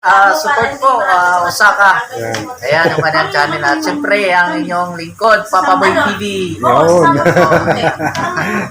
Ah, support po, ah, Osaka. Yan. Ayan, yung kanyang channel. At siyempre, ang inyong lingkod, Papa Boy TV. Yun.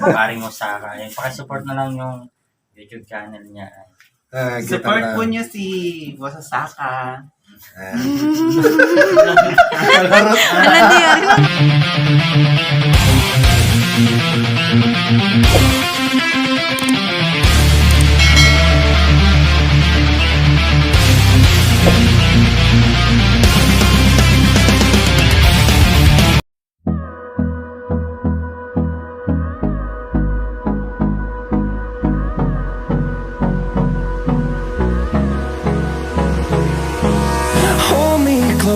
Paring Osaka. Yan, pakisupport na lang yung YouTube channel niya. Ah, kita Support na. po niyo si Boss Saka. Ah. Hold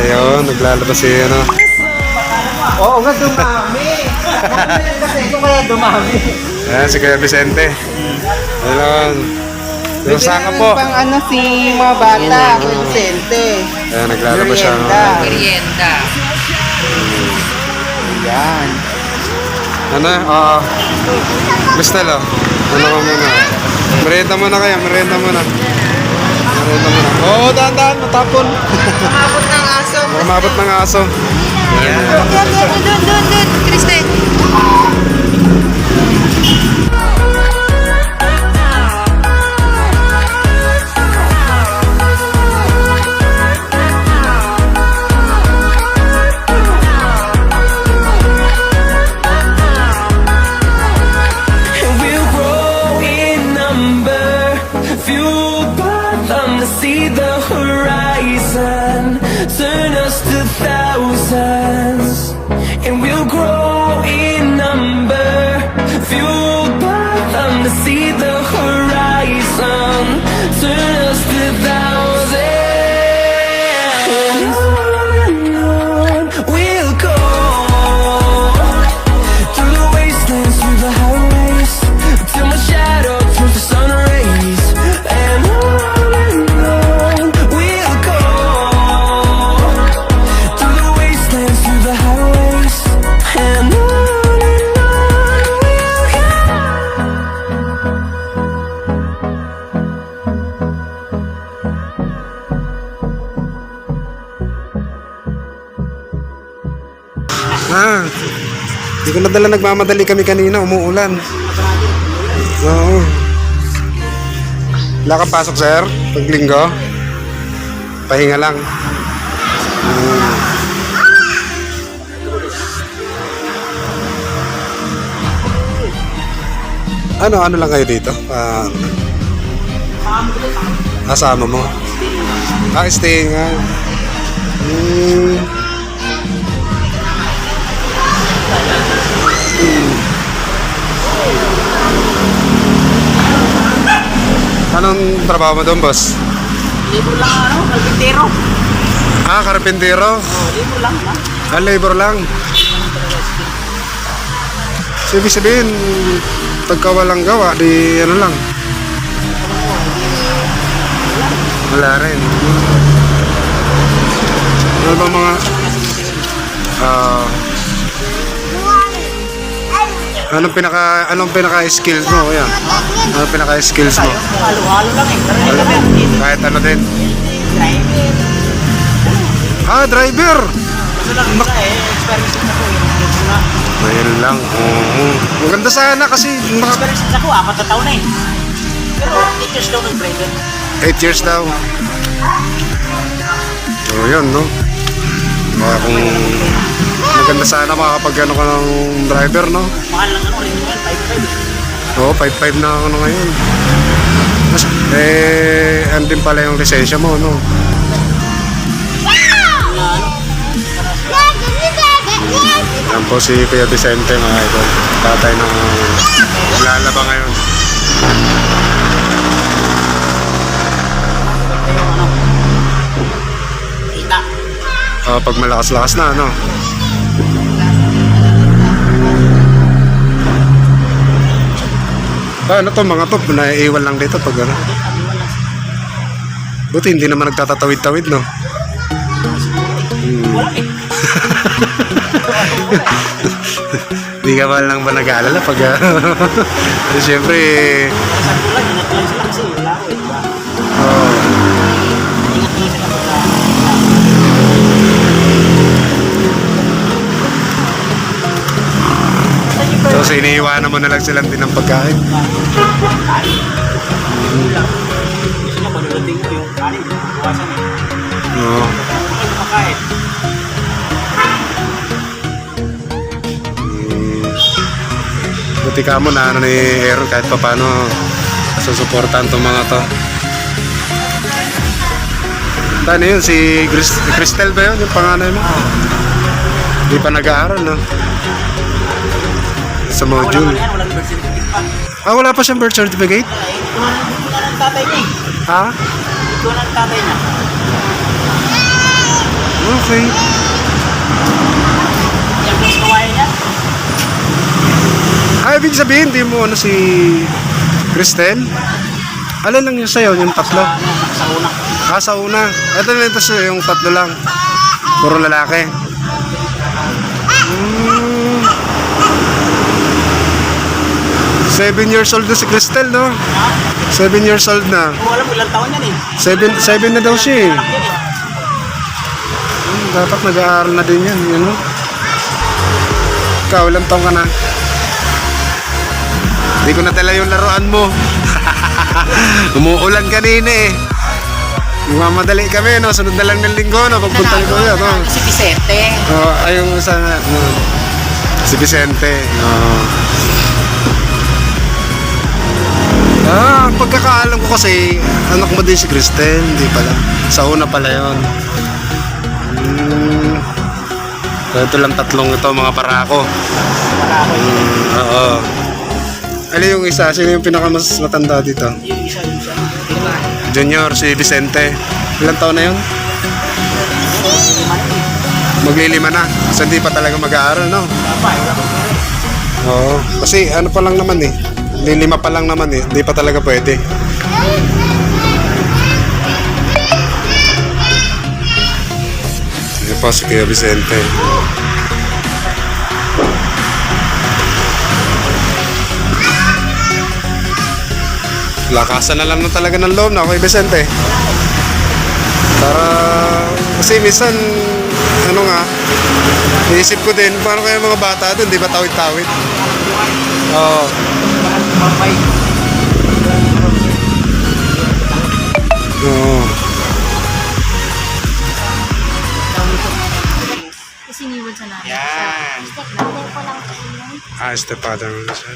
Ayun, naglalabas si ano. Oo nga, dumami. Kasi ito kaya dumami. Ayan, si Kuya Vicente. Ayun. Yung saka po. Pang ano si mga bata, Kuya Vicente. Ayan, naglalabas siya. no? Merienda. Merienda. Yan. Ano? Oo. Gusto lo? Ano ka muna? Merienda muna kayo, merienda muna. Merienda muna. Oo, dahan-dahan, matapon. Umabot ng aso. Umabot ng aso. Ayan. Doon, doon, doon, Kristen. See the Ah, hindi ko nadala nagmamadali kami kanina, umuulan. Oo. Wala kang pasok, sir? Pag linggo? Pahinga lang. Hmm. Ano, ano lang kayo dito? Ah, asama mo? Ah, stay nga. Hmm. Anong trabaho mo doon, boss? Libo lang ano, kalpintero. Ah, karpintero. Libo lang ba? Ah, labor lang. So, ibig sabihin, pagka walang gawa, di ano lang. Wala rin. Ano ba mga... Ah... Anong pinaka anong pinaka skills mo kuya? Anong pinaka skills mo? Halo-halo lang eh. Kahit ano din. Drive. Ah, driver. Gusto lang isa eh. Experience na ko. Na. Ayun lang. Oo. Maganda sana kasi maka Experience na ko. Apat na taon na eh. Pero 8 years daw nag-driver. 8 years daw. So, yun, no? Mga kung maganda sana makakapag ano ka ng driver, no? Mahal lang ano. Renewal 5-5. Oo, 5-5 na ano ngayon. Mas, eh, andin pala yung lisensya mo, no? Yan po si Kuya Vicente, mga idol. Tatay ng lalaba ngayon. Ah, pag malakas-lakas na, ano? Ah, ano to, mga to, naiiwan lang dito pag ano. Buti hindi naman nagtatatawid-tawid, no? Eh. Hindi ka man lang ba nag-aalala pag... Uh, Siyempre, Sa bulan, so iniiwanan mo na lang silang din ng pagkain. Oo. Buti ka mo na ano ni Aaron kahit pa paano susuportahan tong mga to. Ano yun? Si Chris, Cristel ba yun? Yung panganay mo? Hindi pa nag-aaral, no? Sa Wala module. yan. Ah, wala pa siyang birth certificate? Wala. Ito na ng tatay niya. Ha? Ito na ng tatay niya. Okay. Yung plus kawayan niya. Ah, ibig sabihin, di mo ano si Cristel? Alin lang yun sa'yo, yung tatlo? Sa, sa una. Ah, sa una. Ito na ito siya, yung tatlo lang. Puro lalaki. Hmm. Seven years old na si Cristel, no? Seven years old na. Kung alam mo ilang taon yan eh. Seven, seven na daw siya eh. Yan eh. Hmm, dapat nag-aaral na din yan, yun, no? Ikaw, ilang taong ka na? Hindi ko natala yung laruan mo. Umuulan kanina eh. Mamadali kami, no? Sunod na lang ng linggo, no? Pagpunta ko yun, no? Si Vicente. Oh, ay, yung isa nga, no? Si Vicente, no? Ah, ang pagkakaalam ko kasi, anak mo din si Cristel, hindi pala. Sa una pala yun. Hmm. Ito lang tatlong ito, mga parako. Wala ako eh. Hmm, oo. Ano yung isa? Sino yung pinakamas matanda dito? Yung isa, yung isa. Junior, si Vicente. Ilang taon na yun? Maglilima na. Kasi hindi pa talaga mag-aaral, no? Oo. Kasi ano pa lang naman eh. Lilima pa lang naman eh. Hindi pa talaga pwede. Yan po si Kuya Vicente. Lakasan na lang na talaga ng loob na Kuya Vicente. Para kasi minsan ano nga Iisip ko din, paano kaya mga bata doon, di ba tawid-tawid? Oo. Mamay. Oo. Kasi iniwan sa namin. Yan. Step na, step ko lang sa inyo. Ah, mo na siya.